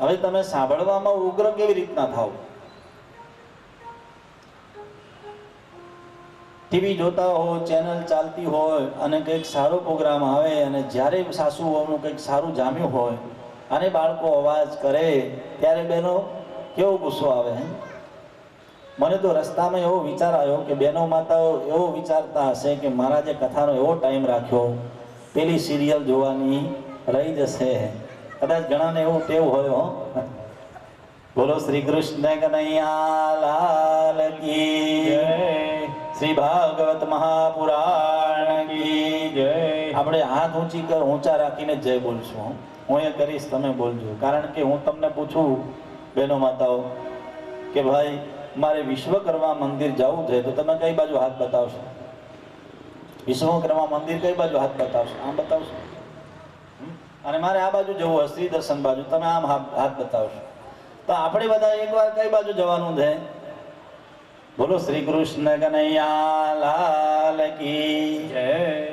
હવે તમે સાંભળવામાં ઉગ્ર કેવી રીતના થાવ ટીવી જોતા હો ચેનલ ચાલતી હોય અને કંઈક સારો પ્રોગ્રામ આવે અને જ્યારે સાસુ વહુનું કંઈક સારું જામ્યું હોય અને બાળકો અવાજ કરે, ત્યારે બેનો કેવો ગુસ્સો આવે મને તો રસ્તામાં એવો વિચાર આવ્યો કે બેનો માતાઓ એવો વિચારતા હશે કે મારા જે કથાનો એવો ટાઈમ રાખ્યો, પેલી સિરિયલ જોવાની રહી જશે. કદાચ ઘણાને એવું ટેવ હોય હો. બોલો શ્રી કૃષ્ણ કનૈયા લાલ કી. શ્રી ભાગવત મહાપુરાણ કી. જય. આપણે હાથ ઊંચી કર ઊંચા રાખીને જય બોલશું હું એ કરીશ તમે બોલજો. કારણ કે હું તમને પૂછું બહેનો માતાઓ કે ભાઈ મારે વિશ્વકર્મા મંદિર જવું છે તો તમે કઈ બાજુ હાથ બતાવશો? વિશ્વકર્મા મંદિર કઈ બાજુ હાથ બતાવશો? આમ બતાવશો? અને મારે આ બાજુ જવું હોય શ્રી દર્શન બાજુ. તમે આમ હાથ બતાવશો. તો આપણે બધા એકવાર કઈ બાજુ જવાનું છે? બોલો, શ્રી કૃષ્ણ કનૈયા લાલ કી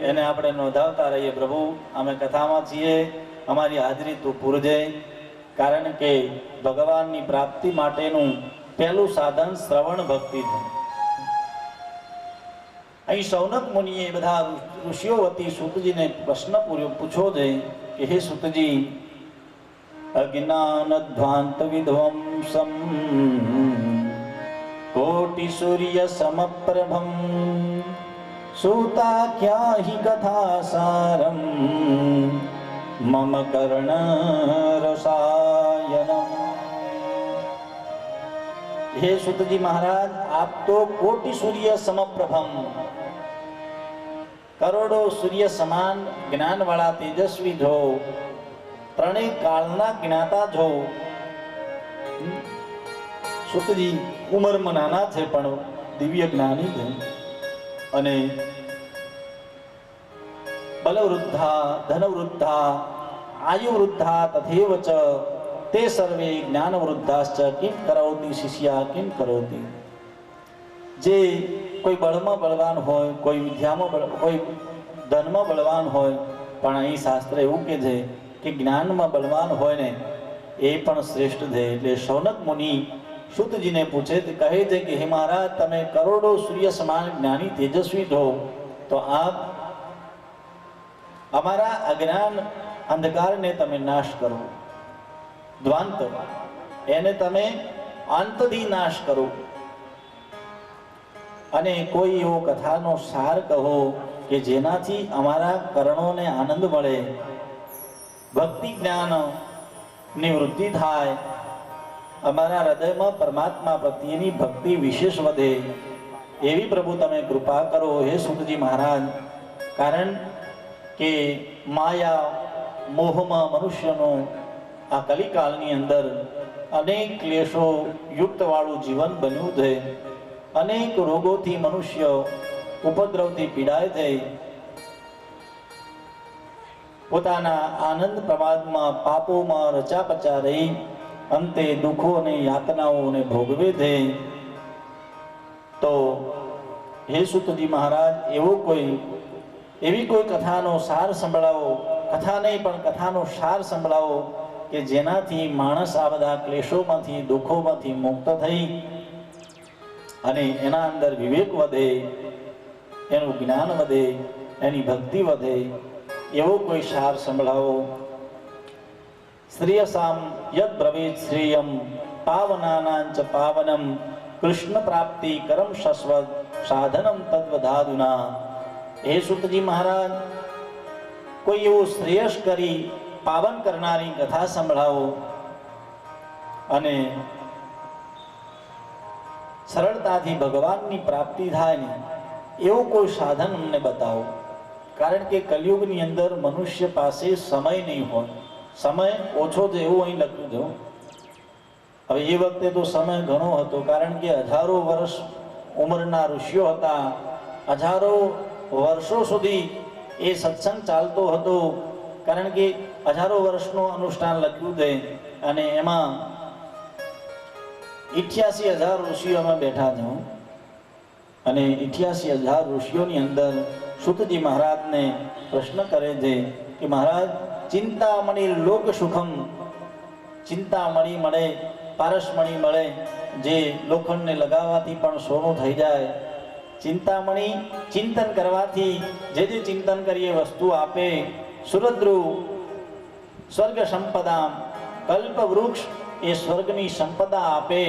એને આપણે નોંધાવતા રહીએ પ્રભુ. અમે કથામાં છીએ. અમારી હાજરી તું પૂરજે. કારણ કે ભગવાનની પ્રાપ્તિ માટેનું પહેલું સાધન શ્રવણ ભક્તિ છે. અહીં સૌનક મુનિએ બધા ઋષિઓ વતી સુતજીને પ્રશ્ન પૂર્યો, પૂછો છે કે હે સુતજી અજ્ઞાનધ્વાંત વિધ્વંસમ કોટિ સૂર્ય સમપ્રભમ સુતાખ્યાહિ કથા સારમ મમ કર્ણ રસાયનમ હે સુતજી મહારાજ આપ તો કોટિ સૂર્ય સમપ્રભમ કરોડો સૂર્ય સમાન જ્ઞાનવાળા તેજસ્વી જો ત્રણેય કાળના જ્ઞાતા જો? સુતજી ઉંમરમાં નાના છે પણ દિવ્ય જ્ઞાની છે. અને બલવૃદ્ધા, ધનવૃદ્ધા, આયુવૃદ્ધા તથેવ ચ તે સર્વે જ્ઞાનવૃદ્ધાશ્ચ કિમ કરોતિ શિષ્યા કિમ કરોતિ. જે કોઈ બળમાં બળવાન હોય, કોઈ વિદ્યામાં કોઈ ધનમાં બળવાન હોય, પણ અહીં શાસ્ત્ર એવું કે છે કે જ્ઞાનમાં બળવાન હોય ને, એ પણ શ્રેષ્ઠ છે. એટલે શૌનક મુનિ શુદ્ધજીને પૂછે તે કહે છે કે, હે મહારાજ, તમે કરોડો સૂર્ય સમાન જ્ઞાની તેજસ્વી છો, તો આપ અમારા અજ્ઞાન અંધકારને તમે નાશ કરો, દ્વાંત એને તમે અંતથી નાશ કરો. અને કોઈ એવો કથાનો સાર કહો કે જેનાથી અમારા કર્ણોને આનંદ મળે, ભક્તિ જ્ઞાનની વૃદ્ધિ થાય, અમારા હૃદયમાં પરમાત્મા પ્રત્યેની ભક્તિ વિશેષ વધે. એવી પ્રભુ તમે કૃપા કરો હે સુતજી મહારાજ. કારણ કે માયા, મોહમાં મનુષ્યનો આ કલિકાલની અંદર અનેક ક્લેશો યુક્તવાળું જીવન બન્યું છે. અનેક રોગોથી મનુષ્ય ઉપદ્રવથી પીડાય થઈ પોતાના આનંદ પ્રમાદમાં પાપોમાં રચાપચા રહી, અંતે દુઃખો અને યાતનાઓને ભોગવે છે તો હે સુતજી મહારાજ, એવો કોઈ, એવી કોઈ કથાનો સાર સંભળાવો, કથા નહીં પણ કથાનો સાર સંભળાવો કે જેનાથી માણસ આ બધા ક્લેશોમાંથી, દુઃખોમાંથી મુક્ત થઈ. અને એના અંદર વિવેક વધે, એનું જ્ઞાન વધે, એની ભક્તિ વધે, એવો કોઈ સાર સંભળાવો. શ્રેયસામ યદ બ્રવેત શ્રેયમ પાવનાનાંચ પાવનમ, કૃષ્ણ પ્રાપ્તિ કરમ શશ્વત, સાધનમ તદ્વધાદુના. હે સુતજી મહારાજ, કોઈ એવું શ્રેયસ કરી પાવન કરનારી કથા સંભળાવો. અને સરળતાથી ભગવાનની પ્રાપ્તિ થાય ને, એવું કોઈ સાધન અમને બતાવો. કારણ કે કલયુગની અંદર મનુષ્ય પાસે સમય નહીં હોય. સમય ઓછો છે એવું અહીં લખ્યું છે હવે એ વખતે તો સમય ઘણો હતો, કારણ કે હજારો વર્ષ ઉંમરના ઋષિઓ હતા. હજારો વર્ષો સુધી એ સત્સંગ ચાલતો હતો. કારણ કે હજારો વર્ષનું અનુષ્ઠાન લખ્યું છે અને એમાં ઇઠ્યાસી હજાર ઋષિઓમાં બેઠા છું અને ઇઠ્યાસી હજાર ઋષિઓની અંદર સુતજી મહારાજને પ્રશ્ન કરે છે કે મહારાજ, ચિંતામણી લોક સુખમ. ચિંતામણી મળે, પારસમણી મળે, જે લોખંડને લગાવવાથી પણ સોનું થઈ જાય. ચિંતામણી ચિંતન કરવાથી, જે જે ચિંતન કરીએ, વસ્તુ આપે. સુરદ્રુ, સ્વર્ગ સંપદામ, કલ્પ વૃક્ષ એ સ્વર્ગની સંપદા આપે